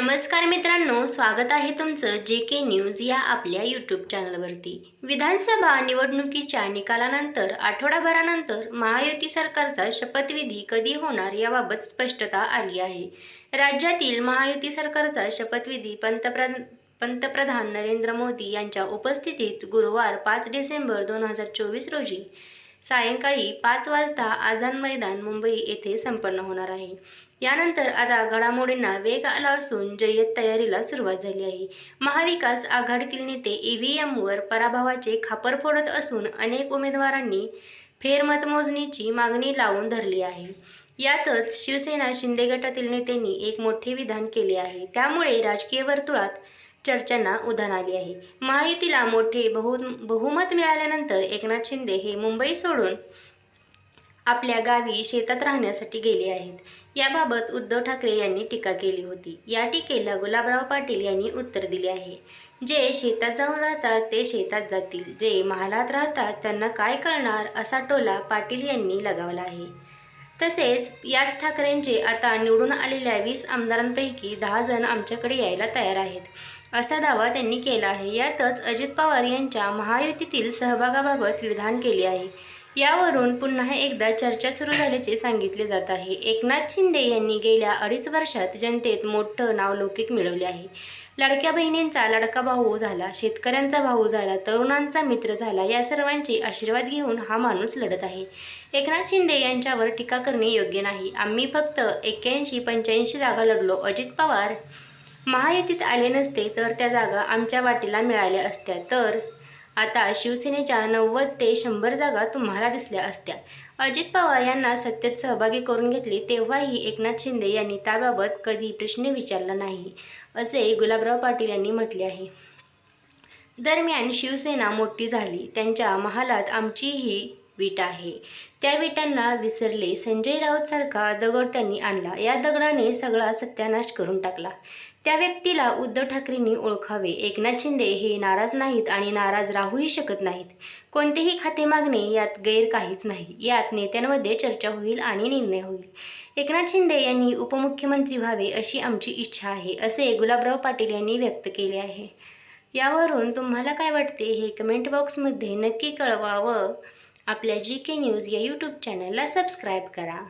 नमस्कार मित्रांनो स्वागत आहे तुमचं जे के न्यूज या आपल्या यूट्यूब चॅनलवरती. विधानसभा निवडणुकीच्या निकालानंतर आठवडाभरानंतर महायुती सरकारचा शपथविधी कधी होणार याबाबत स्पष्टता आली आहे. राज्यातील महायुती सरकारचा शपथविधी पंतप्रधान पंतप्रधान नरेंद्र मोदी यांच्या उपस्थितीत गुरुवार पाच डिसेंबर दोन हजार चोवीस रोजी सायंकाळी पाच वाजता आझाद मैदान मुंबई येथे संपन्न होणार आहे. यानंतर आता घडामोडींना वेग आला असून जय्यत तयारीला सुरुवात झाली आहे. महाविकास आघाडीतील नेते ईव्हीएमवर पराभवाचे खापर फोडत असून अनेक उमेदवारांनी फेरमतमोजणीची मागणी लावून धरली आहे. यातच शिवसेना शिंदे गटातील नेत्यांनी एक मोठे विधान केले आहे. त्यामुळे राजकीय वर्तुळात चर्चांना उधाण आली आहे. महायुतीला मोठे बहु बहुमत मिळाल्यानंतर एकनाथ शिंदे हे मुंबई सोडून आपल्या गावी शेतात राहण्यासाठी गेले आहेत. याबाबत उद्धव ठाकरे यांनी टीका केली होती. या टीकेला गुलाबराव पाटील यांनी उत्तर दिले आहे. जे शेतात जाऊन राहतात ते शेतात जातील. जे महालात राहतात त्यांना काय कळणार असा टोला पाटील यांनी लगावला आहे. तसेच याच ठाकरेंचे आता निवडून आलेल्या वीस आमदारांपैकी दहा जण आमच्याकडे यायला तयार आहेत असा दावा त्यांनी केला आहे. यातच अजित पवार यांच्या महायुतीतील सहभागाबाबत विधान केले आहे. यावरून पुन्हा एकदा चर्चा सुरू झाल्याचे सांगितले जात आहे. एकनाथ शिंदे यांनी गेल्या अडीच वर्षात जनतेत मोठं नावलौकिक मिळवले आहे. लाडक्या बहिणींचा लाडका भाऊ झाला शेतकऱ्यांचा भाऊ झाला तरुणांचा मित्र झाला या सर्वांचे आशीर्वाद घेऊन हा माणूस लढत आहे. एकनाथ शिंदे यांच्यावर टीका करणे योग्य नाही. आम्ही फक्त एक्क्याऐंशी पंच्याऐंशी जागा लढलो. अजित पवार महायुतीत आले नसते तर त्या जागा आमच्या वाटेला मिळाल्या असत्या. तर आता शिवसेनेच्या नव्वद ते शंभर जागा तुम्हाला दिसल्या असत्या. अजित पवार यांना सत्तेत सहभागी करून घेतले तेव्हाही एकनाथ शिंदे यांनी त्याबाबत कधी प्रश्न विचारला नाही असे गुलाबराव पाटील यांनी म्हटले आहे. दरम्यान शिवसेना मोठी झाली. त्यांच्या महालात आमचीही विट आहे. त्या विटांना विसरले संजय राऊत सारखा दगड त्यांनी आणला. या दगडाने सगळा सत्यानाश करून टाकला. त्या व्यक्तीला उद्धव ठाकरेंनी ओळखावे. एकनाथ शिंदे हे नाराज नाहीत आणि नाराज राहूही शकत नाहीत. कोणतेही खाते मागणे यात गैर काहीच नाही. यात नेत्यांमध्ये चर्चा होईल आणि निर्णय होईल. एकनाथ शिंदे यांनी उपमुख्यमंत्री व्हावे अशी आमची इच्छा आहे असे गुलाबराव पाटील यांनी व्यक्त केले आहे. यावरून तुम्हाला काय वाटते हे कमेंट बॉक्समध्ये नक्की कळवा व आपल्या जी के न्यूज या यूट्यूब चॅनलला सबस्क्राईब करा.